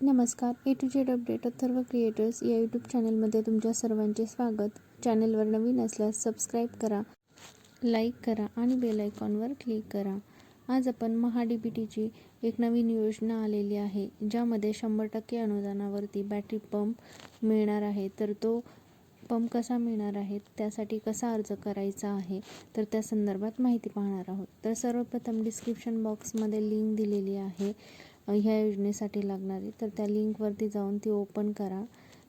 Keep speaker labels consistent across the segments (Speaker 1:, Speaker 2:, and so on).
Speaker 1: नमस्कार. A to Z update Atharva creators या YouTube चॅनलमध्ये तुमच्या सर्वांचे स्वागत. चॅनलवर नवीन असल्यास सबस्क्राईब करा लाईक करा आणि बेल आयकॉनवर क्लिक करा. आज आपण महाडीबीटीची टीची एक नवीन योजना आलेली आहे ज्यामध्ये शंभर टक्के अनुदानावरती बॅटरी पंप मिळणार आहे. तर तो पंप कसा मिळणार आहे त्यासाठी कसा अर्ज करायचा आहे तर त्या संदर्भात माहिती पाहणार आहोत. तर सर्वप्रथम डिस्क्रिप्शन बॉक्समध्ये लिंक दिलेली आहे. ह्या योजनेसाठी लागणारी तर त्या लिंकवरती जाऊन ती ओपन करा.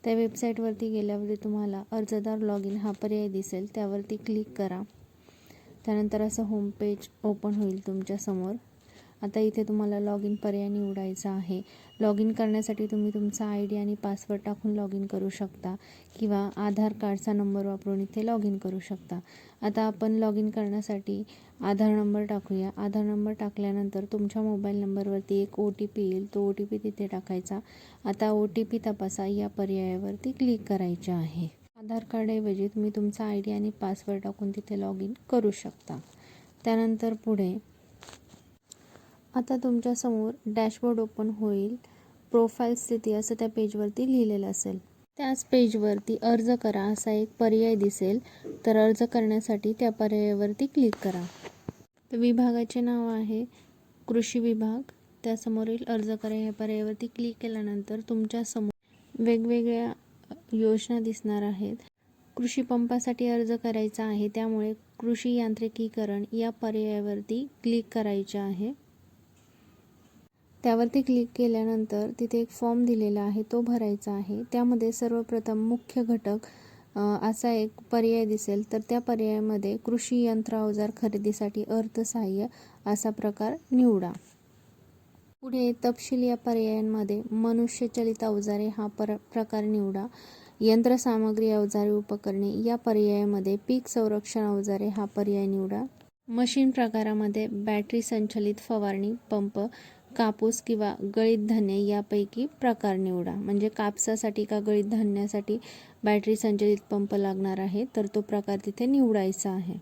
Speaker 1: त्या वेबसाईटवरती गेल्यावरती तुम्हाला अर्जदार लॉग इन हा पर्याय दिसेल. त्यावरती क्लिक करा. त्यानंतर असं होम पेज ओपन होईल तुमच्यासमोर आता इथे तुम्हाला लॉग इन पर्याय निवडायचा आहे. लॉग इन करण्यासाठी तुम्ही तुमचा आय डी आणि पासवर्ड टाकून लॉग इन करू शकता किंवा आधार कार्डचा नंबर वापरून इथे लॉग इन करू शकता. आता आपण लॉग इन करण्यासाठी आधार नंबर टाकूया. आधार नंबर टाकल्यानंतर तुमच्या मोबाईल नंबरवरती एक ओ टी पी येईल. तो ओ टी पी तिथे टाकायचा. आता ओ टी पी तपासा. या पर्यायावरती क्लिक करायचे आहे. आधार कार्डऐवजी तुम्ही तुमचा आय डी आणि पासवर्ड टाकून तिथे लॉग इन करू शकता. त्यानंतर पुढे आता तुमच्यासमोर डॅशबोर्ड ओपन होईल. प्रोफाईल स्थिती असं त्या पेजवरती लिहिलेलं असेल. त्याच पेजवरती अर्ज करा असा एक पर्याय दिसेल. तर अर्ज करण्यासाठी त्या पर्यायावरती क्लिक करा. तर विभागाचे नाव आहे कृषी विभाग. त्यासमोरील अर्ज करा. या पर्यायावरती क्लिक केल्यानंतर तुमच्यासमोर वेगवेगळ्या योजना दिसणार आहेत. कृषी पंपासाठी अर्ज करायचा आहे. त्यामुळे कृषी यांत्रिकीकरण या पर्यायावरती क्लिक करायचे आहे. त्यावरती क्लिक केल्यानंतर तिथे एक फॉर्म दिलेला आहे तो भरायचा आहे. त्यामध्ये सर्वप्रथम मुख्य घटक असा एक पर्याय दिसेल. तर त्या पर्यायामध्ये कृषी यंत्र अवजार खरेदीसाठी अर्थसहाय्य असा प्रकार निवडा. पुढे तपशील या पर्यायांमध्ये मनुष्यचलित अवजारे हा पर प्रकार निवडा. यंत्रसामग्री अवजारे उपकरणे या पर्यायामध्ये पीक संरक्षण अवजारे हा पर्याय निवडा. मशीन प्रकारामध्ये बॅटरी संचलित फवारणी पंप कापूस किंवा गळीत धान्य यापैकी प्रकार निवडा. म्हणजे कापसासाठी का गळीत धान्यासाठी बॅटरी संचलित पंप लागणार आहे तर तो प्रकार तिथे निवडायचा आहे.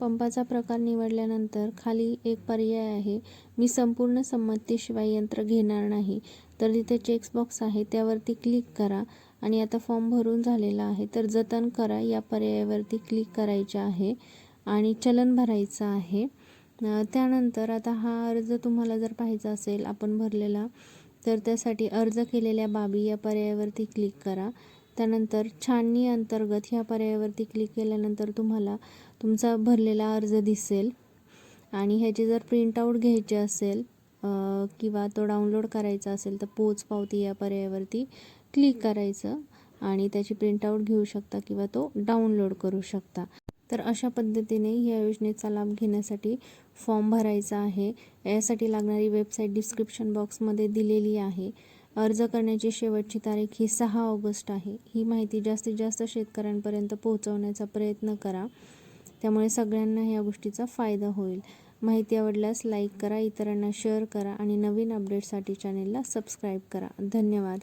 Speaker 1: पंपाचा प्रकार निवडल्यानंतर खाली एक पर्याय आहे. मी संपूर्ण संमतीशिवाय यंत्र घेणार नाही. तर तिथे चेक्सबॉक्स आहे त्यावरती क्लिक करा आणि आता फॉर्म भरून झालेला आहे. तर जतन करा या पर्यायावरती क्लिक करायचे आहे आणि चलन भरायचं आहे. त्यानंतर आता हा अर्ज तुम्हाला जर पाहायचा असेल आपण भरलेला तर त्यासाठी अर्ज केलेल्या बाबी या पर्यायावरती क्लिक करा. त्यानंतर छाननी अंतर्गत ह्या पर्यायावरती क्लिक केल्यानंतर तुम्हाला तुमचा भरलेला अर्ज दिसेल. आणि ह्याची जर प्रिंटआउट घ्यायची असेल किंवा तो डाउनलोड करायचा असेल तर पोच पावती या पर्यायावरती क्लिक करायचं. आणि त्याची प्रिंटआउट घेऊ शकता किंवा तो डाउनलोड करू शकता. तर अशा पद्धतीने या योजनेचा लाभ घेण्यासाठी फॉर्म भरायचा आहे. यासाठी लागणारी वेबसाईट डिस्क्रिप्शन बॉक्समध्ये दिलेली आहे. अर्ज करण्याची शेवटची तारीख ही सहा ऑगस्ट आहे. ही माहिती जास्तीत जास्त शेतकऱ्यांपर्यंत पोहोचवण्याचा प्रयत्न करा. त्यामुळे सगळ्यांना या गोष्टीचा फायदा होईल. माहिती आवडल्यास लाईक करा इतरांना शेअर करा आणि नवीन अपडेटसाठी चॅनेलला सबस्क्राईब करा. धन्यवाद.